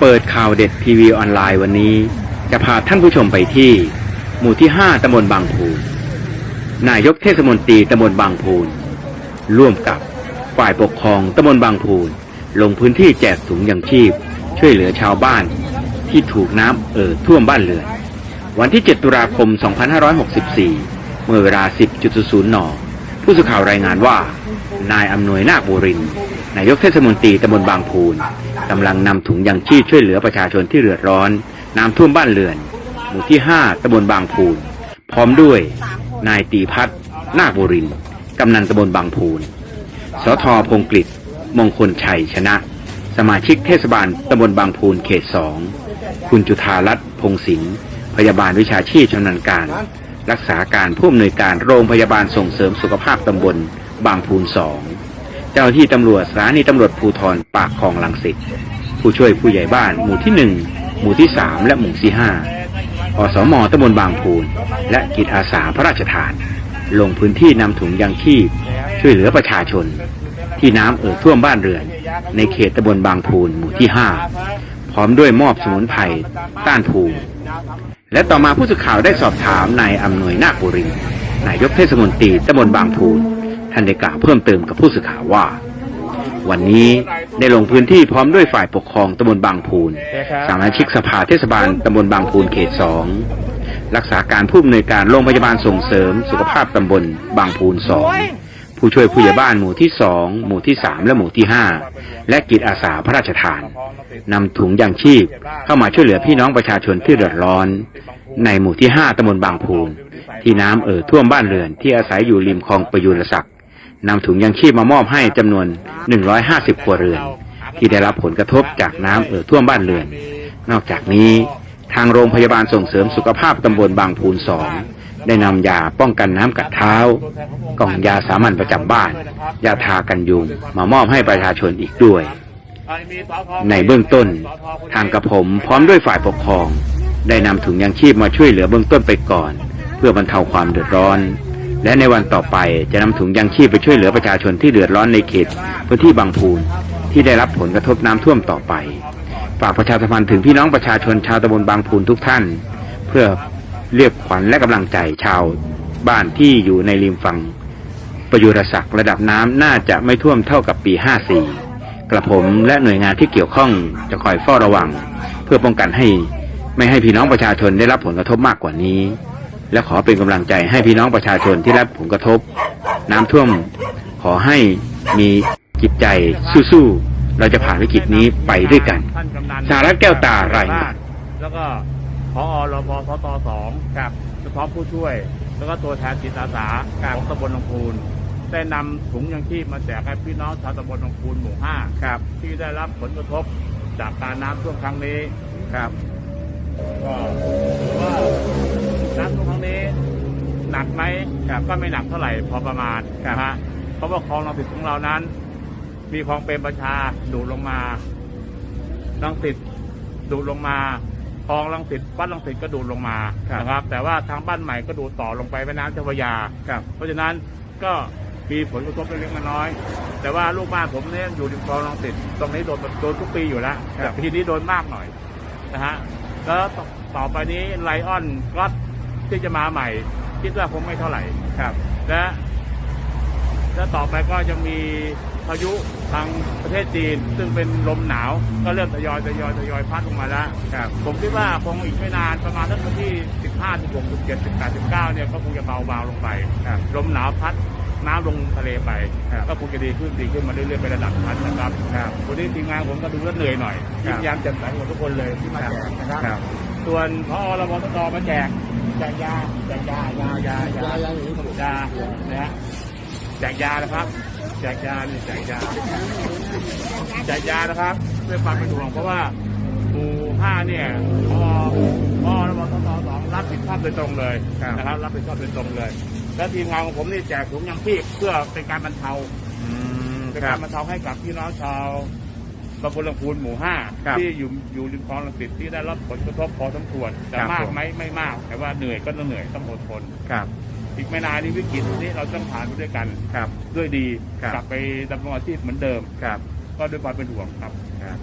เปิดข่าวเด็ดทีวีออนไลน์วันนี้ จะพาท่านผู้ชมไปที่ หมู่ที่ 5ตำบลบางพูนนายกเทศมนตรีตำบลบางพูนร่วมกับฝ่ายปกครองตำบลบางพูนลงพื้นที่แจกถุงยังชีพ ช่วยเหลือชาวบ้านที่ถูกน้ำเอ่อท่วมบ้านเรือน วันที่ 7 ตุลาคม 2564 เมื่อเวลา 10.00 น ผู้สื่อข่าวรายงานว่า นายอำนวยนาคบุรินทร์ นายกเทศมนตรีตำบลบางพูนกำลังนำถุงยังชีพช่วยเหลือประชาชนที่เดือดร้อน น้ำท่วมบ้านเรือน หมู่ที่ 5ตำบลบางพูน พร้อมด้วยนายตีพัฒนาคบุรินกำนันตำบลบางพูน สทพงกฤษมงคลชัยชนะ สมาชิกเทศบาลตำบลบางพูนเขตสองคุณจุธารัตน์พงศิงห์พยาบาลวิชาชีพชำนาญการ รักษาการผู้อำนวยการโรงพยาบาลส่งเสริมสุขภาพตำบลบางพูนสอง เจ้าที่ตำรวจสถานีตำรวจภูธรปากคลองลังสิตผู้ช่วยผู้ใหญ่บ้านหมู่ที่หนึ่งหมู่ที่สามและหมู่ที่ห้าอสมตำบลบางพูน และกิจอาสาพระราชทาน ลงพื้นที่นำถุงยังชีพช่วยเหลือประชาชน ที่น้ำเอ่อท่วมบ้านเรือน ในเขตตำบลบางพูนหมู่ที่ห้าพร้อมด้วยมอบสมุนไพรต้านภูมิและต่อมาผู้สื่อข่าวได้สอบถามนายอำนวยนาคบุรินนายกเทศมนตรีตำบลบางพูน ท่านได้กล่าวเพิ่มเติมกับผู้สื่อข่าวว่า วันนี้ได้ลงพื้นที่พร้อมด้วยฝ่ายปกครองตำบลบางพูนสมาชิกสภาเทศบาลตำบลบางพูนเขตสองรักษาการผู้อำนวยการโรงพยาบาลส่งเสริม สุขภาพตำบลบางพูนสองผู้ช่วยผู้ใหญ่บ้านหมู่ที่สองหมู่ที่สามและหมู่ที่ห้าและกิจอาสาพระราชทานนำถุงยางชีพเข้ามาช่วยเหลือพี่น้องประชาชนที่เดือดร้อน ในหมู่ที่ห้าตำบลบางพูนที่น้ำเอ่อท่วมบ้านเรือนที่อาศัยอยู่ริมคลองประยุรศักดิ์ นำถุงยางชีพมามอบให้จำนวน 150 ครัวเรือน ที่ได้รับผลกระทบจากน้ำเอ่อท่วมบ้านเรือน นอกจากนี้ทางโรงพยาบาลส่งเสริมสุขภาพตำบลบางพูนสองได้นำยาป้องกันน้ำกัดเท้า กล่องยาสามัญประจำบ้าน ยาทากันยุงมามอบให้ประชาชนอีกด้วย ในเบื้องต้น ทางกระผมพร้อมด้วยฝ่ายปกครอง ได้นำถุงยางชีพมาช่วยเหลือเบื้องต้นไปก่อน เพื่อบรรเทาความเดือดร้อน และในวันต่อไปจะนำถุงยางชีพไปช่วยเหลือประชาชนที่เดือดร้อนในเขตพื้นที่บางพูนที่ได้รับผลกระทบน้ำท่วมต่อไป ฝากประชาสัมพันธ์ถึงพี่น้องประชาชนชาวตำบลบางพูนทุกท่าน เพื่อเรียกขวัญและกำลังใจชาวบ้านที่อยู่ในริมฝั่งประยุรศักดิ์ระดับน้ำน่าจะไม่ท่วมเท่ากับปี 54 กระผมและหน่วยงานที่เกี่ยวข้องจะคอยเฝ้าระวัง เพื่อป้องกันให้ไม่ให้พี่น้องประชาชนได้รับผลกระทบมากกว่านี้ และขอเป็นกำลังใจให้พี่น้องประชาชนที่ได้รับผลกระทบ น้ำท่วมขอให้มีจิตใจสู้ๆ เราจะผ่านวิกฤตนี้ไปด้วยกันท่านกำนันสหรัฐแก้วตารายงานแล้วก็พอรพสตสองครับเฉพาะผู้ช่วย แล้วก็ตัวแทนจิตอาสาของตำบลลำพูนได้นำถุงยังชีพมาแจกให้พี่น้องชาวตำบลลำพูนหมู่ห้าครับ ที่ได้รับผลกระทบจากการน้ำท่วมครั้งนี้ครับก็ ก็ไม่หนักเท่าไหร่พอประมาณนะฮะเพราะว่าคลองลังสิตของเรานั้น มีคลองเป็นประชาดูดลงมาลังสิตดูดลงมาคลองลังสิตวัดลังสิตก็ดูดลงมานะครับ แต่ว่าทางบ้านใหม่ก็ดูดต่อลงไปแม่น้ำเจ้าพระยา เพราะฉะนั้นก็มีผลกระทบเล็กๆน้อยๆแต่ว่าลูกบ้านผมเนี่ยอยู่ริมคลองลังสิตตรงนี้โดนโดนทุกปีอยู่แล้วแต่ปีนี้โดนมากหน่อยนะฮะแล้วต่อไปนี้ไลออนก็ที่จะมาใหม่ คิดว่าคงไม่เท่าไหร่ ครับ และและต่อไปก็ยังมีพายุทางประเทศจีน ซึ่งเป็นลมหนาวก็เริ่มทยอยทยอยทยอยพัดลงมาแล้วครับผมคิดว่าคงอีกไม่นานประมาณสักวันที่ 15 16 17 18 19เนี่ยก็คงจะเบาเบาลงไปลมหนาวพัดน้ำลงทะเลไป ก็คงจะดีขึ้นดีขึ้นมาเรื่อยๆไประดับพันนะครับวันนี้ทีมงานผมก็ดูแล้วเหนื่อยหน่อยพยายามจัดสรรหมดทุกคนเลยที่มาแจกนะครับ ส่วนพอรมตมาแจก แจกยาแจกยายายายายาอยานะฮะแจกยานะครับ แจกยานี่แจกยาแจกยานะครับเพื่อความเป็นห่วงเพราะว่าหมู่ห้าเนี่ยพอพอระบบสสองรับผิดชอบโดยตรงเลยนะครับ รับผิดชอบโดยตรงเลย และทีมงานของผมนี่แจกถุงยังชีพเพื่อเป็นการบรรเทาเป็นการบรรเทาให้กับพี่น้องชาว ตำบลลำพูนหมู่ห้าที่อยู่อยู่ริมคลองลังสิตที่ได้รับผลกระทบพอสมควรแต่มากไหมไม่มาก แต่ว่าเหนื่อยก็ต้องเหนื่อยต้องอดทน ครับอีกไม่นานนี้วิกฤตนี้เราต้องผ่านไปด้วยกัน ครับ ด้วยดีครับ กลับไปดำรงอาชีพเหมือนเดิม ครับ ก็ด้วยความเป็นห่วงครับ ครับ